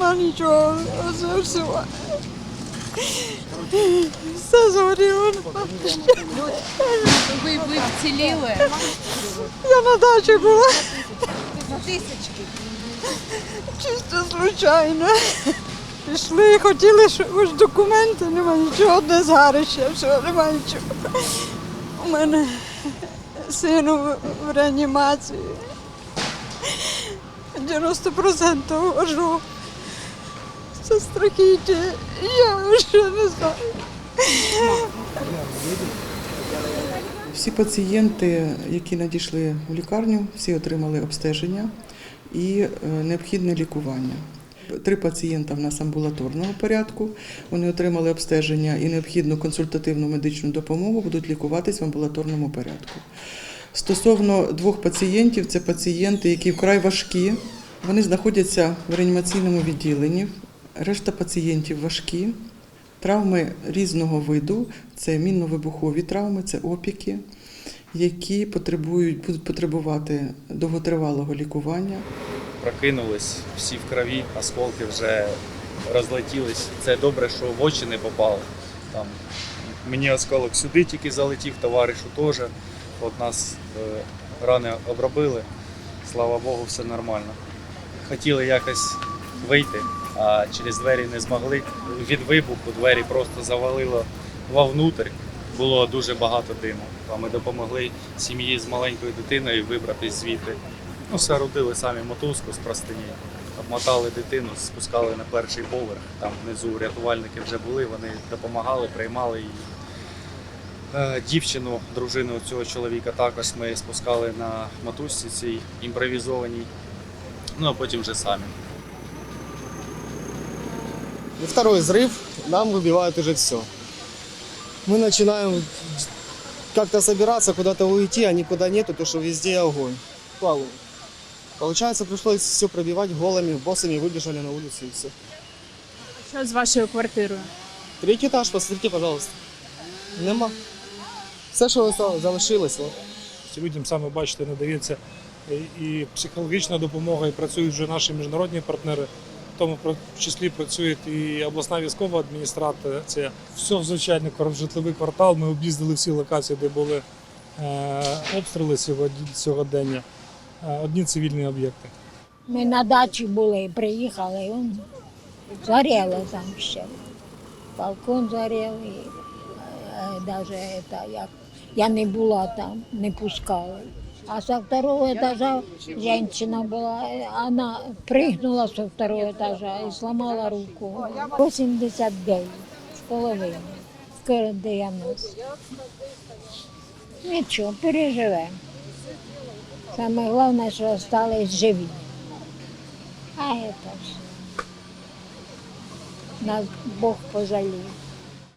нема нічого. Оце все. Все згоріло. Ви, ви вціліли. Я на дачі була. Тисячки. Чисто случайно. Пішли, хотіли, що ось документи, нема нічого, одне згарище, все, нема нічого. У мене син в реанімації. 90% ожог. Це страхіття. Я вже не знаю. Всі пацієнти, які надійшли в лікарню, всі отримали обстеження і е, необхідне лікування. Три пацієнта в нас амбулаторного порядку. Вони отримали обстеження і необхідну консультативну медичну допомогу, будуть лікуватись в амбулаторному порядку. Стосовно двох пацієнтів, це пацієнти, які вкрай важкі. Вони знаходяться в реанімаційному відділенні. Решта пацієнтів важкі. Травми різного виду це мінно-вибухові травми, це опіки, які потребують, будуть потребувати довготривалого лікування. прокинулись, всі в крові, осколки вже розлетілись. Це добре, що в очі не попало. Там, мені осколок сюди тільки залетів, товаришу теж. От нас е, рани обробили. Слава Богу, все нормально. Хотіли якось вийти, через двері не змогли. Від вибуху двері просто завалило вовнутрь. Було дуже багато диму. А Ми допомогли сім'ї з маленькою дитиною вибратись звідти. Ну, соорудили самі мотузку з простині, обмотали дитину, спускали на перший поверх. Там внизу рятувальники вже були, вони допомагали, приймали її. Е, Дівчину, дружину цього чоловіка також ми спускали на мотузці цій імпровізованій. Ну а потім вже самі. И второй взрыв, нам выбивают уже все. Мы начинаем как-то собираться, куда-то уйти, а никуда нету, потому что везде огонь. Палу. Получается, пришлось все пробивать голыми, боссами выбежали на улицу и все. Що з вашою квартирою? Третій этаж, посмотрите, пожалуйста. Нема. Все, що осталось, залишилось. от. Ці людям саме бачите, надається і- і психологічна допомога, і працюють вже наші міжнародні партнери. Тому в числі працює і обласна військова адміністрація. Все звичайно житловий квартал. Ми об'їздили всі локації, де були е, обстріли сьогодення. Е, Одні цивільні об'єкти. Ми на дачі були, приїхали, і он заряло там ще. Балкон заряв, і е, як, я не була там, не пускали. А со второго этажа женщина была, э, она прыгнула со второго этажа и сломала руку. 89 з половиною, скоро 90. Нічого, переживемо. Саме головне, що залишились живі. А это ж. Нас Бог пожалів.